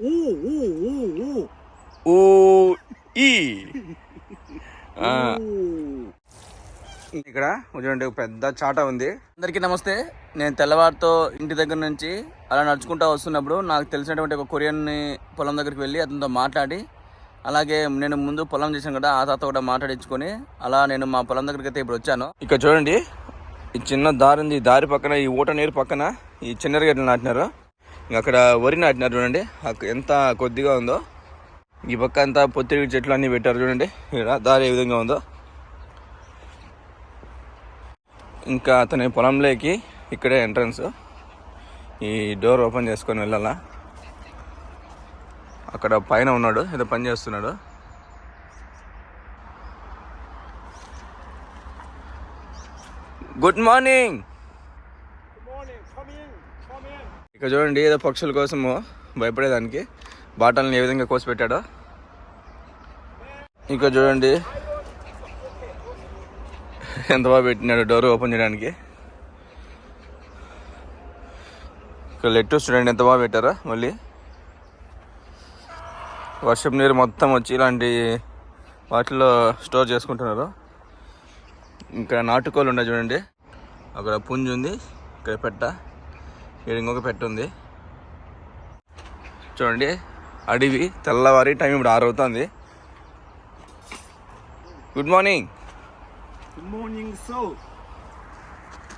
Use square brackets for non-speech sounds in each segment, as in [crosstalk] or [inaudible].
ఊ ఊ ఊ ఊ. ఊ ఈ. [laughs] ఇక్కడ చూడండి పెద్ద చాట ఉంది. అందరికీ నమస్తే. నేను తెల్లవారితో ఇంటి దగ్గర నుంచి అలా నడుచుకుంటూ వస్తున్నప్పుడు నాకు తెలిసినటువంటి ఒక కొరియన్ పొలం దగ్గరికి వెళ్ళి అతనితో మాట్లాడి అలాగే నేను ముందు పొలం చేశాను కదా ఆ తాత కూడా మాట్లాడించుకొని అలా నేను మా పొలం దగ్గరికి అయితే ఇప్పుడు వచ్చాను. ఇక్కడ చూడండి ఈ చిన్న దారి ఉంది. ఈ దారి పక్కన ఈ ఊట నీరు పక్కన ఈ చిన్న గడ్డలు నాటినారు. అక్కడ వరి నాటినారు చూడండి. ఎంత కొద్దిగా ఉందో. ఈ పక్క అంతా పొత్తిడి చెట్లు అన్నీ పెట్టారు చూడండి. ఇక్కడ దారి ఏ విధంగా ఉందో. ఇంకా అతని పొలంలోకి ఇక్కడే ఎంట్రన్స్. ఈ డోర్ ఓపెన్ చేసుకొని వెళ్ళాలా. అక్కడ పైన ఉన్నాడు ఏదో పని చేస్తున్నాడు. Good morning! ఇక్కడ చూడండి ఏదో పక్షుల కోసము భయపడేదానికి బాటల్ని ఏ విధంగా కోసి పెట్టాడో ఇంకా చూడండి ఎంత బాగా పెట్టినాడు డోర్ ఓపెన్ చేయడానికి. ఇక్కడ లెట్టర్స్ చూడండి ఎంత బాగా పెట్టారా మళ్ళీ. వర్షం నీరు మొత్తం వచ్చి ఇలాంటి వాటిలో స్టోర్ చేసుకుంటున్నారు. ఇంకా నాటుకోళ్ళు ఉన్నాయి చూడండి. అక్కడ పుంజు ఉంది ఇక్కడ పెట్ట. ఇక్కడ ఇంకొక పెట్ట ఉంది. చూడండి అడవి తెల్లవారి టైం ఇప్పుడు ఆరు అవుతుంది. Good morning good morning so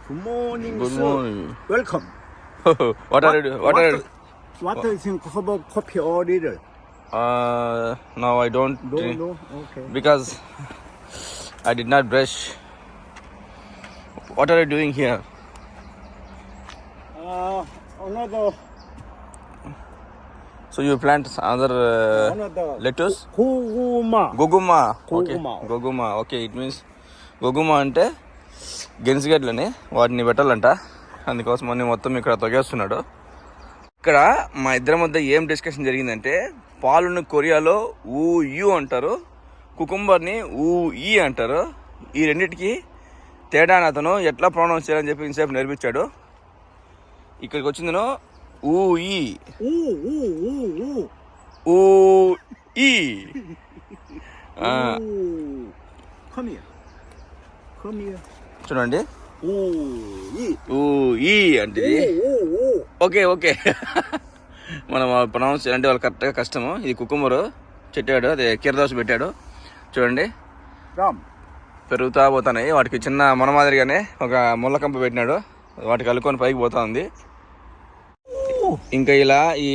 good morning good morning welcome what are what are what is in కోబో coffee order uh now i don't no, drink. no, okay. Because i did not brush. What are you doing here? Uh, another, So you plant other uh, another. lettuce? Kuguma. Goguma. Okay. Goguma. Okay, it means గోగుమా అంటే గెన్సిగడ్లని వాటిని పెట్టాలంట అందుకోసం అన్ని మొత్తం ఇక్కడ తొగేస్తున్నాడు ఇక్కడ మా ఇద్దరి మధ్య ఏం డిస్కషన్ జరిగిందంటే పాలును కొరియాలో ఊ యు అంటారు కుకుంబర్ని ఊ ఈ అంటారు ఈ రెండిటికి తేడాని అతను ఎట్లా ప్రొనౌన్స్ చేయాలని చెప్పి ఇంతసేపు నేర్పించాడు ఇక్కడికి వచ్చిందను ఊ ఈ. ఊ ఈ. చూడండి. ఊ ఈ. అంటే. Okay okay. మనం ప్రొనౌన్స్ చేయాలంటే వాళ్ళు కరెక్ట్గా కష్టము. ఇది కుకుమరు. చెట్టాడు అదే కీరదోస పెట్టాడు. చూడండి. పెరుగుతా పోతున్నాయి. వాటికి చిన్న మొన మాదిరిగానే ఒక ముళ్ళ కంప పెట్టినాడు. వాటికి అల్లుకొని పైకి పోతా ఉంది. ఇంకా ఇలా ఈ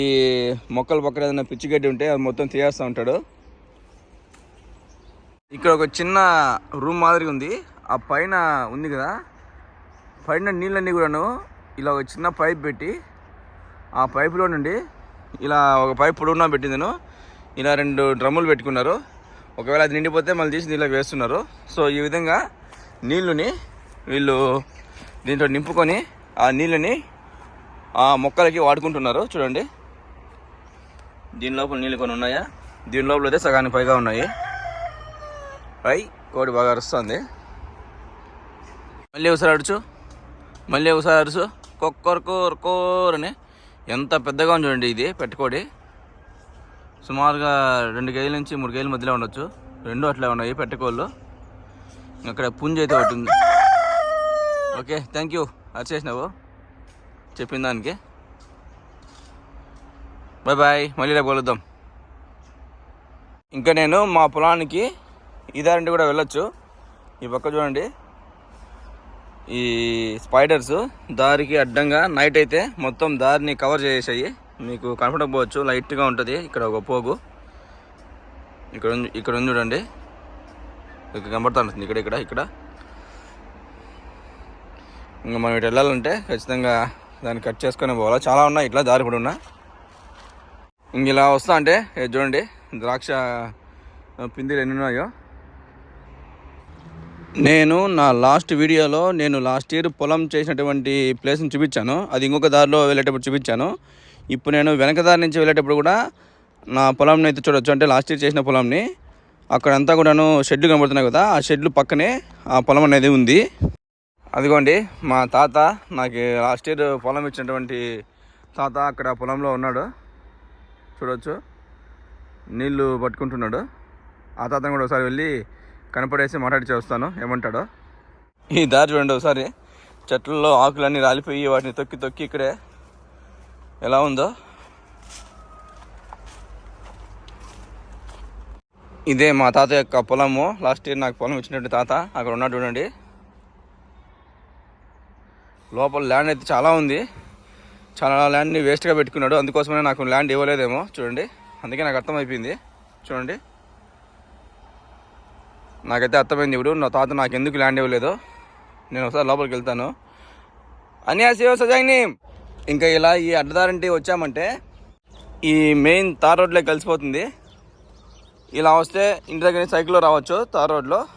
మొక్కల పక్కన ఏదైనా పిచ్చి గడ్డి ఉంటే అది మొత్తం తీయేస్తూ ఉంటాడు. ఇక్కడ ఒక చిన్న రూమ్ మాదిరి ఉంది. ఆ పైన ఉంది కదా? పైన నీళ్ళన్నీ కూడాను ఇలా ఒక చిన్న పైప్ పెట్టి ఆ పైపులో నుండి ఇలా ఒక పైప్ పొడవునా పెట్టిందను ఇలా రెండు డ్రమ్ములు పెట్టుకున్నారు. ఒకవేళ అది నిండిపోతే మళ్ళీ తీసి దీనిలోకి వేస్తున్నారు. సో ఈ విధంగా నీళ్ళుని వీళ్ళు దీంట్లో నింపుకొని ఆ నీళ్ళని మొక్కలకి వాడుకుంటున్నారు చూడండి. దీని లోపల నీళ్ళు కొన్ని ఉన్నాయా? దీని లోపల అయితే సగానికి పైగా ఉన్నాయి. పై కోడి బాగా అరుస్తుంది. మళ్ళీ ఒకసారి అడుచు మళ్ళీ ఒకసారి అరుచు. కొక్కరు కోర్ అని. ఎంత పెద్దగా ఉంది చూడండి ఇది పెట్టుకోడి. సుమారుగా రెండు కేజీల నుంచి మూడు కేజీల మధ్యలో ఉండొచ్చు. రెండు అట్లా ఉన్నాయి పెట్టుకోళ్ళు. అక్కడ పుంజ అయితే ఒకటి ఉంది. ఓకే థ్యాంక్ యూ అరిచేసినావు. చెప్పిన దానికి. బాయ్ బాయ్ మళ్ళీ రేపు కలుద్దాం. ఇంకా నేను మా పొలానికి ఈ కూడా వెళ్ళొచ్చు. ఈ పక్క చూడండి. ఈ స్పైడర్స్ దారికి అడ్డంగా నైట్ అయితే మొత్తం దారిని కవర్ చేసేసాయి. మీకు కనపడకపోవచ్చు లైట్గా ఉంటుంది. ఇక్కడ ఒక పోగు. ఇక్కడ ఉంది ఇక్కడ ఉంది చూడండి. ఇక్కడ కనపడతా ఉంటుంది ఇక్కడ ఇక్కడ ఇక్కడ. ఇంకా మనం ఇటు వెళ్ళాలంటే ఖచ్చితంగా దాన్ని కట్ చేసుకొని పోవాలా? చాలా ఉన్నాయి ఇట్లా దారి కూడా ఉన్నా ఇంక ఇలా వస్తా అంటే చూడండి ద్రాక్ష పిందిలు ఎన్ని ఉన్నాయో. నేను నా లాస్ట్ వీడియోలో నేను లాస్ట్ ఇయర్ పొలం చేసినటువంటి ప్లేస్ని చూపించాను. అది ఇంకొక దారిలో వెళ్ళేటప్పుడు చూపించాను. ఇప్పుడు నేను వెనక దారి నుంచి వెళ్ళేటప్పుడు కూడా నా పొలంని అయితే చూడొచ్చు. అంటే లాస్ట్ ఇయర్ చేసిన పొలంని. అక్కడంతా కూడాను షెడ్లు కనబడుతున్నాయి కదా ఆ షెడ్లు పక్కనే ఆ పొలం అనేది ఉంది. అదిగోండి మా తాత నాకు లాస్ట్ ఇయర్ పొలం ఇచ్చినటువంటి తాత అక్కడ పొలంలో ఉన్నాడు. చూడవచ్చు నీళ్ళు పట్టుకుంటున్నాడు. ఆ తాతను కూడా ఒకసారి వెళ్ళి కనపడేసి మాట్లాడి వస్తాను ఏమంటాడో? ఈ దారి చూడండి ఒకసారి. చెట్లలో ఆకులన్నీ రాలిపోయి వాటిని తొక్కి తొక్కి ఇక్కడే ఎలా ఉందో. ఇదే మా తాత యొక్క పొలము. లాస్ట్ ఇయర్ నాకు పొలం ఇచ్చినట్టు తాత. అక్కడ ఉన్నాడు చూడండి. లోపల ల్యాండ్ అయితే చాలా ఉంది. చాలా ల్యాండ్ని వేస్ట్గా పెట్టుకున్నాడు. అందుకోసమే నాకు ల్యాండ్ ఇవ్వలేదేమో. చూడండి. అందుకే నాకు అర్థమైపోయింది. చూడండి. నాకైతే అర్థమైంది ఇప్పుడు. నా తాత నాకు ఎందుకు ల్యాండ్ ఇవ్వలేదు. నేను ఒకసారి లోపలికి వెళ్తాను. అన్యాసేవ సజాయిని! ఇంకా ఇలా ఈ అడ్డదారింటి వచ్చామంటే ఈ మెయిన్ తార్ రోడ్లో కలిసిపోతుంది. ఇలా వస్తే ఇంటి దగ్గర సైకిల్లో రావచ్చు. తార్ రోడ్లో.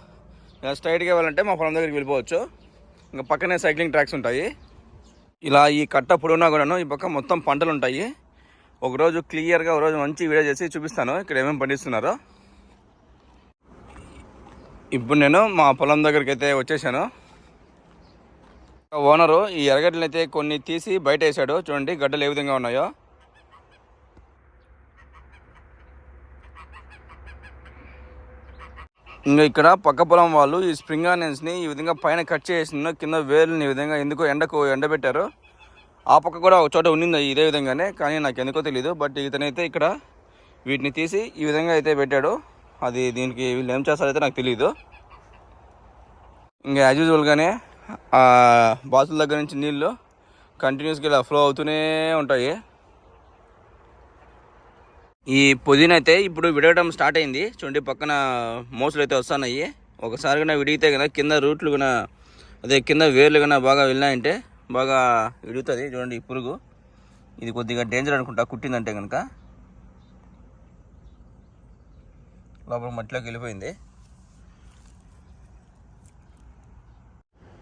ఇలా స్ట్రైట్గా వెళ్ళాలంటే మా పొలం దగ్గరికి వెళ్ళిపోవచ్చు. ఇంకా పక్కనే సైక్లింగ్ ట్రాక్స్ ఉంటాయి. ఇలా ఈ కట్ట పొడవునా కూడాను ఈ పక్క మొత్తం పంటలు ఉంటాయి. ఒకరోజు క్లియర్గా ఒకరోజు మంచి వీడియో చేసి చూపిస్తాను. ఇక్కడ ఏమేమి పండిస్తున్నారో. ఇప్పుడు నేను మా పొలం దగ్గరికి అయితే వచ్చేసాను. ఓనరు ఈ ఎర్రగడ్డలు అయితే కొన్ని తీసి బయట వేసాడు. చూడండి గడ్డలు ఏ విధంగా ఉన్నాయో. ఇంకా ఇక్కడ పక్క పొలం వాళ్ళు ఈ స్ప్రింగ్ ఆనియన్స్ని ఈ విధంగా పైన కట్ చేసిన కింద వేలుని ఈ విధంగా ఎందుకో ఎండకు ఎండబెట్టారు ఆ పక్క కూడా ఒక చోట ఉండింది ఇదే విధంగానే కానీ నాకు ఎందుకో తెలియదు బట్ ఇతనైతే ఇక్కడ వీటిని తీసి ఈ విధంగా అయితే పెట్టాడు. అది దీనికి వీళ్ళు ఏం చేస్తారైతే నాకు తెలియదు ఇంకా యాజ్ యూజువల్గానే ఆ బాతుల దగ్గర నుంచి నీళ్ళు కంటిన్యూస్గా ఇలా ఫ్లో అవుతూనే ఉంటాయి. ఈ పుదీనా అయితే ఇప్పుడు విడగడం స్టార్ట్ అయింది. చూడండి పక్కన మోసలు అయితే వస్తున్నాయి. ఒకసారి కన్నా విడిగితే కదా కింద రూట్లు కన్నా అదే కింద వేర్లు కన్నా బాగా వెళ్ళినాయంటే బాగా విడుగుతుంది. చూడండి ఈ పురుగు. ఇది కొద్దిగా డేంజర్ అనుకుంటా కుట్టిందంటే కనుక. లోపల మట్టిలోకి వెళ్ళిపోయింది.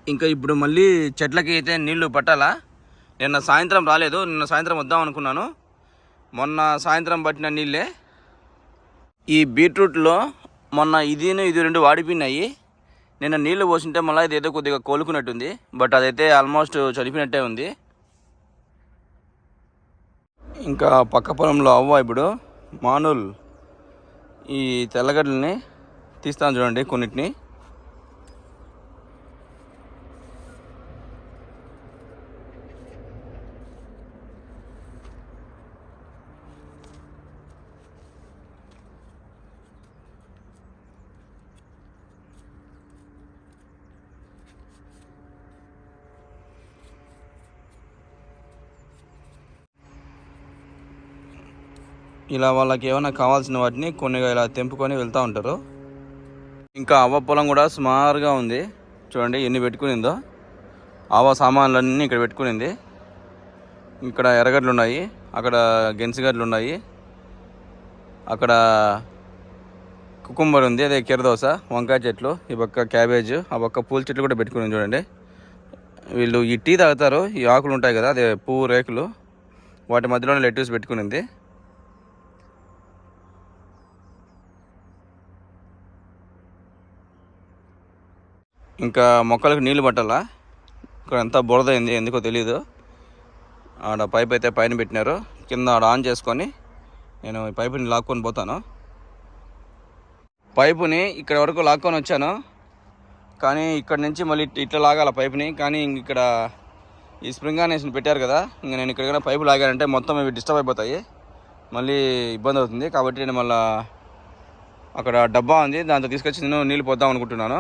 ఇంకా ఇప్పుడు మళ్ళీ చెట్లకి అయితే నీళ్ళు పట్టాలా? నిన్న సాయంత్రం రాలేదు. నిన్న సాయంత్రం వద్దాం అనుకున్నాను. మొన్న సాయంత్రం పట్టిన నీళ్ళే. ఈ బీట్రూట్లో మొన్న ఇదిను ఇది రెండు వాడిపోయినాయి. నిన్న నీళ్ళు పోసింటే మళ్ళీ ఇది ఏదో కొద్దిగా కోలుకున్నట్టుంది. బట్ అదైతే ఆల్మోస్ట్ చనిపోయినట్టే ఉంది. ఇంకా పక్క పొలంలో అవ్వ ఇప్పుడు. మానుల్ ఈ తెల్లగడ్డల్ని తీస్తాను చూడండి కొన్నిటిని. ఇలా వాళ్ళకి ఏమైనా కావాల్సిన వాటిని కొన్ని ఇలా తెంపుకొని వెళ్తూ ఉంటారు. ఇంకా అవ్వ పొలం కూడా సుమారుగా ఉంది. చూడండి ఎన్ని పెట్టుకునిందో. ఆవ సామాన్లన్నీ ఇక్కడ పెట్టుకునింది. ఇక్కడ ఎర్రగడ్డలు ఉన్నాయి అక్కడ గెన్సిగడ్డలు ఉన్నాయి అక్కడ కుకుంబర్ ఉంది అదే కీరదోస వంకాయ చెట్లు ఈ పక్క క్యాబేజ్ ఆ పక్క పూల చెట్లు కూడా పెట్టుకుని చూడండి. వీళ్ళు ఈ టీ తాగుతారు ఈ ఆకులు ఉంటాయి కదా అదే పువ్వు రేకులు వాటి మధ్యలోనే లెట్యూస్ పెట్టుకునింది. ఇంకా మొక్కలకు నీళ్ళు పట్టాలా? ఇక్కడ అంతా బురద అయింది ఎందుకో తెలియదు ఆడ పైప్ అయితే పైన పెట్టినారు. కింద ఆడ ఆన్ చేసుకొని నేను ఈ పైపుని లాక్కొని పోతాను. పైపుని ఇక్కడ వరకు లాక్కొని వచ్చాను. కానీ ఇక్కడ నుంచి మళ్ళీ ఇట్లా లాగాల పైపుని. కానీ ఇక్కడ ఈ స్ప్రింగ్ అనేసి పెట్టారు కదా ఇంక నేను ఇక్కడ పైపు లాగానంటే మొత్తం ఇవి డిస్టర్బ్ అయిపోతాయి. మళ్ళీ ఇబ్బంది అవుతుంది. కాబట్టి నేను మళ్ళీ అక్కడ డబ్బా ఉంది దాంతో తీసుకొచ్చి నేను నీళ్ళు పోద్దాం అనుకుంటున్నాను.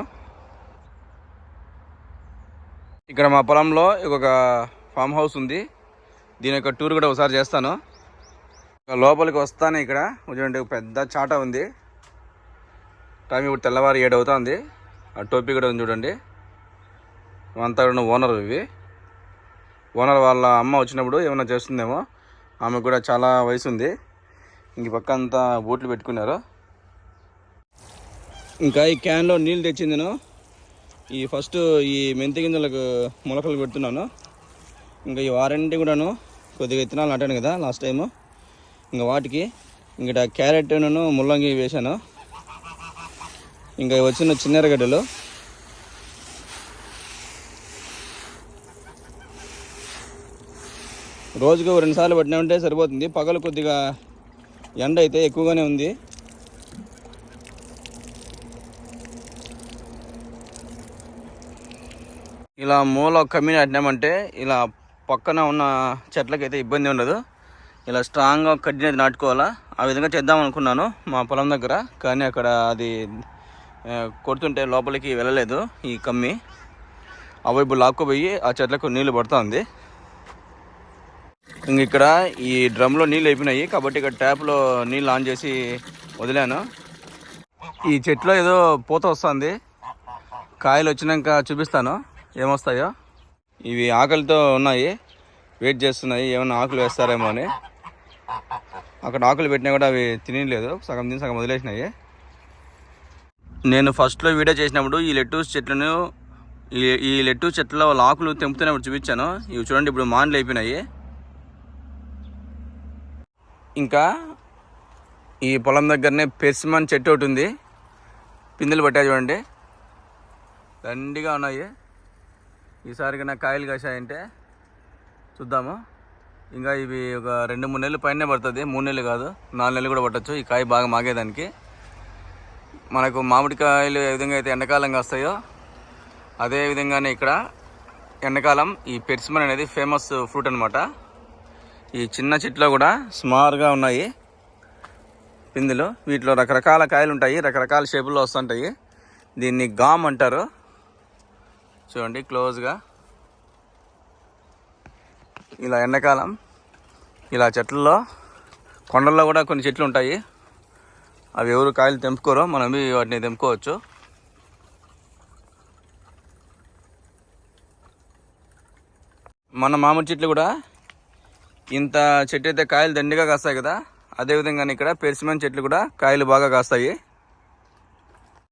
ఇక్కడ మా పొలంలో ఒక ఫామ్ హౌస్ ఉంది. దీని యొక్క టూర్ కూడా ఒకసారి చేస్తాను. లోపలికి వస్తాను ఇక్కడ. చూడండి పెద్ద చాట ఉంది. టైం ఇప్పుడు తెల్లవారు ఏడు అవుతుంది. ఆ టోపీ కూడా ఉంది చూడండి. అంతా కూడా ఓనర్ ఇవి. ఓనర్ వాళ్ళ అమ్మ వచ్చినప్పుడు ఏమైనా చేస్తుందేమో. ఆమెకు కూడా చాలా వయసు ఉంది. ఇంక పక్క అంతా బూట్లు పెట్టుకున్నారు. ఇంకా ఈ క్యాన్లో నీళ్ళు తెచ్చింది నేను. ఈ ఫస్ట్ ఈ మెంతి గింజలకు మొలకలు పెడుతున్నాను. ఇంకా ఈ వారంటీ కూడాను కొద్దిగా విత్తనాలు నాటాను కదా లాస్ట్ టైము ఇంకా వాటికి ఇంకా క్యారెట్ ముల్లంగి వేశాను. ఇంకా ఇవి వచ్చిన చిన్న ఎర్రగడ్డలు. రోజుకు రెండుసార్లు పట్టినా ఉంటే సరిపోతుంది. పగలు కొద్దిగా ఎండ అయితే ఎక్కువగానే ఉంది. ఇలా మూల కమ్మి నాటినామంటే ఇలా పక్కన ఉన్న చెట్లకైతే ఇబ్బంది ఉండదు. ఇలా స్ట్రాంగ్గా కట్టినది నాటుకోవాలా? ఆ విధంగా చేద్దాం అనుకున్నాను మా పొలం దగ్గర. కానీ అక్కడ అది కొడుతుంటే లోపలికి వెళ్ళలేదు ఈ కమ్మి. ఆ వైపు ఆ చెట్లకు నీళ్ళు పడుతుంది. ఇంక ఇక్కడ ఈ డ్రమ్లో నీళ్ళు అయిపోయినాయి. కాబట్టి ఇక్కడ ట్యాప్లో నీళ్ళు ఆన్ చేసి వదిలాను. ఈ చెట్లో ఏదో పూత వస్తుంది. కాయలు వచ్చినాక చూపిస్తాను. ఏమొస్తాయో? ఇవి ఆకలితో ఉన్నాయి. వెయిట్ చేస్తున్నాయి. ఏమైనా ఆకులు వేస్తారేమో అని. అక్కడ ఆకులు పెట్టినా కూడా అవి తినలేదు సగం తిని సగం వదిలేసినాయి. నేను ఫస్ట్లో వీడియో చేసినప్పుడు ఈ లెట్టూస్ చెట్లను ఈ ఈ లెట్టూస్ చెట్లలో వాళ్ళ ఆకులు తెంపుతున్నప్పుడు చూపించాను. ఇవి చూడండి ఇప్పుడు మాన్లు అయిపోయినాయి. ఇంకా ఈ పొలం దగ్గరనే పెర్సిమన్ చెట్టు ఒకటి ఉంది. పిందెలు పట్టాయి చూడండి. దండిగా ఉన్నాయి. ఈసారికి నాకు కాయలు కాసాయంటే చూద్దాము. ఇంకా ఇవి ఒక రెండు మూడు నెలలు పైన పడుతుంది. మూడు నెలలు కాదు నాలుగు నెలలు కూడా పట్టచ్చు. ఈ కాయ బాగా మాగేదానికి మనకు మామిడికాయలు ఏ విధంగా అయితే ఎండాకాలంగా వస్తాయో అదే విధంగానే ఇక్కడ ఎండాకాలం ఈ పెర్సిమన్ అనేది ఫేమస్ ఫ్రూట్ అనమాట ఈ చిన్న చెట్లో కూడా స్మార్గా ఉన్నాయి. పిందులు వీటిలో రకరకాల కాయలు ఉంటాయి. రకరకాల షేపుల్లో వస్తుంటాయి. దీన్ని గామ్ అంటారు. చూడండి క్లోజ్గా. ఇలా ఎండాకాలం ఇలా చెట్లలో కొండల్లో కూడా కొన్ని చెట్లు ఉంటాయి. అవి ఎవరు కాయలు తెంపుకోరో మనం వాటిని తెంపుకోవచ్చు. మన మామిడి చెట్లు కూడా ఇంత చెట్టు అయితే కాయలు దండిగా కాస్తాయి కదా. అదేవిధంగా ఇక్కడ పెరిసిమని చెట్లు కూడా కాయలు బాగా కాస్తాయి.